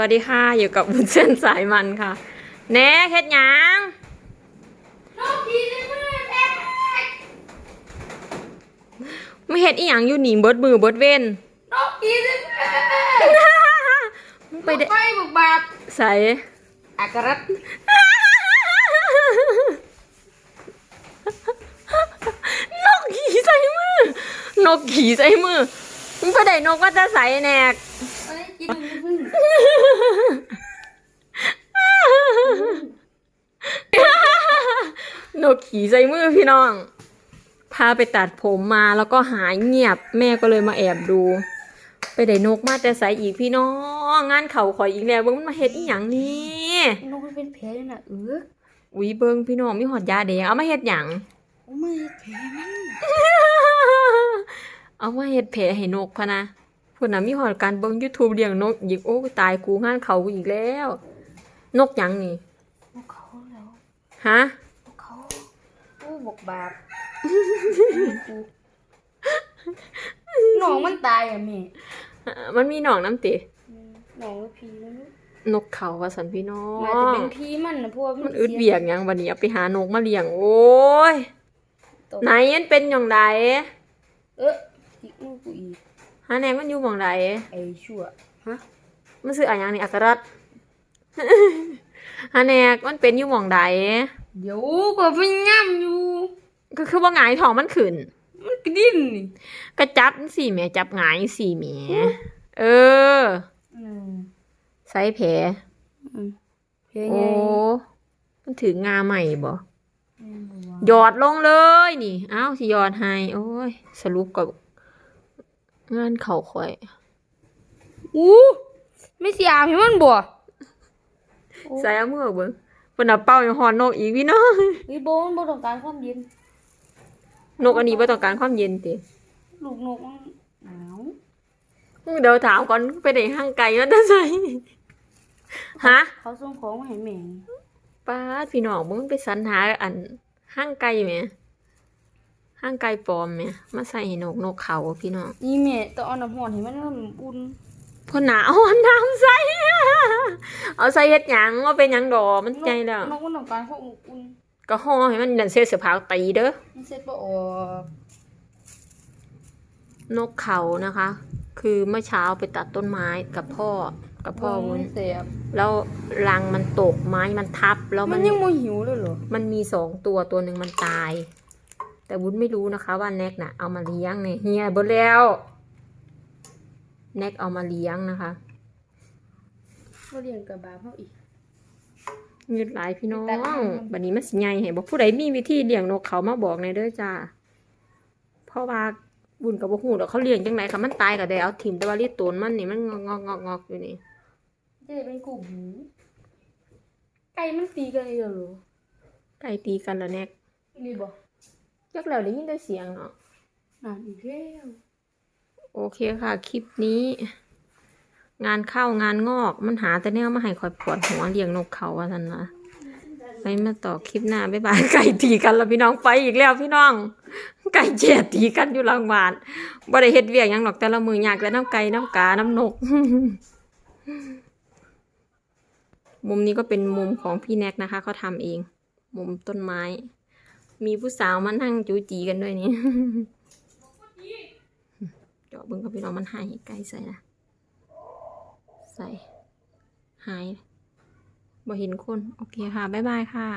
วัสดีค่ะ อยู่กับบุญเส้นสายมันค่ะแหน่เฮ็ดหยังนกผีในมือแท้ไม่เฮ็ดอีหยังอยู่หนีเบิดมือเบิดเว้นนกผีในมือมึงไปไปได้ได้บุกบาทใส่อากรัตนกขี่ใส่มือนกขี่ใส่มือมึงไปได้นกก็จะใส่แหนก เอ้ย กินพึ่งนกขี่ใส่มือพี่น้อง พาไปตัดผมมาแล้วก็หายเงียบแม่ก็เลยมาแอบดู ไปได้นกมาแต่ใส่อีกพี่น้อง งานเขาข่อยอีกแล้วเบิ่งมันมาเฮ็ดอีหยังนี่นกมันเป็นแผลเลยนะเอออุ้ยเบิ่งพี่น้องมีหอดยาแดงเอามาเฮ็ดหยังโอ้ไม่แผลมันเอามาเฮ็ดแผลให้นกพะนะพุ่นน่ะมีหอดการเบิ่ง YouTube เลี้ยงนกอีกโอ้ตายกูงานเขากูอีกแล้ว นกหยังนี่นกเขาแล้วฮะนกเขาโอ้ บุกบาทหนองมันตายอะแม่มันมีหนองน้ำติอืมหนองกับผีมันนกเขาว่าสันพี่น้ออาจจะงเป็นผีมันนะเพราะว่ามันนอึดสีเบียกหยังวันนี้เอาไปหานกมาเลี้ยงโอ้ยตกไหนมันเป็นหยังไดเออจิกมือกูอีกหาแนงมันอยู่หม่องใดไอ้ชั่วฮะมันซื้ออะหยังนี่อักรัตหาแนกมันเป็นอยู่หม่องใดเดี๋ยวก็พยายามอยู่ ก็คือว่าหงายท้องมันขึ้น มันกระดิ้นนี่ก็จับสี่แหม่จับหงายสี่แหม่เออ อืมใส่แผลอืมเพลงโอ้ไงมันถืองาใหม่บ่อืมบ่ว่าหยอดลงเลยนี่ เอ้าสิหยอดให้โอ้ย สรุปกับงานเขาข่อย อู้ไม่เสียพี่มันบ่ใส่เอามือเบิ่งเพิ่นเอาเป้าอยู่หอนนกอีกพี่น้อง วิโบมันบ่ต้องการความเย็น นกอันนี้บ่ต้องการความเย็นติลูกนกมันหนาวเดี๋ยวถามก่อนไปได้ห้างไก่แล้วจะใส่ฮะเขาส่งของมาให้แม่ป้าดพี่น้องมึงไปสรรหาอันห้างไก่แหมห้างไก่ปลอมแหมมาใส่ให้นกนกเขาพี่น้องนี่แม่ต้องเอาน้ำร้อนให้มันอุ่นเพนหนาเอาน้ำใส่เอาใส่เฮ็ดหยังว่าเป็นหยังดอกมันใจแล้วนกมันต้องการความอบอุ่น ก็ห่อให้มันดันเสื้อเสื้อผ้าตีเด้อมันเสร็จบ่ออกนกเขานะคะ คือเมื่อเช้าไปตัดต้นไม้กับพ่อกับพ่อวุ้นเสียบแล้วรังมันตกไม้มันทับ แล้วมัมันนยังบ่หิวเลยเหรอมันมีสองตัวตัวหนึ่งมันตาย แต่วุ้นไม่รู้นะคะ ว่าแน็กน่ะเอามาเลี้ยงเนี่ยเฮียเบดแล้วแน็กเอามาเลี้ยงนะคะบ่เลี้ยงกับบาปเฮาอีก เงินหลายพี่น้อแต่งละอันบัดนี้มันสิใหญ่ให้บอกผู้ใดมีวิธีเลี้ยงนกเขามาบอกในอยเด้อจ้าเพราะว่าบุญกับบ่ฮู้ดอกเขาเลี้ยงจังไดค่ะมันตายก็ได้เอาถิ่มแต่ว่าเลียตูนมันนี่มันงอกงอกงอกงอกอยู่นี่จะได้เป็นกูหูไก่มันตีกันเลยเหรอไก่ตีกันแล้วแน็กนี่บ่จักแล้วได้ยินแต่เสียงเนาะนั่นอีกแล้วโอเคค่ะ คลิปนี้ งานเข้างานงอก มันหาแต่แนวมาให้คอยปวดหัวเลี้ยงนกเขาว่าท่านนะไปมาต่อคลิปหน้าบ๊ายบายไก่ตีกันแล้วพี่น้องไปอีกแล้วพี่น้อง ไก่เจียตีกันอยู่หลังบ้านบ่ได้เฮ็ดเวียกหยังหรอกแต่ละมืออยากแต่น้ำไก่น้ำกาน้ำนก มุมนี้ก็เป็นมุมของพี่แน็กนะคะเขาทำเอง มุมต้นไม้ มีผู้สาวมานั่งจูจีกันด้วยนี่เจาะเบิ่งกับพี่น้องมันหายไกลใส่นะ ใส่ หายบ่เห็นคน โอเคค่ะ บ๊ายบายค่ะ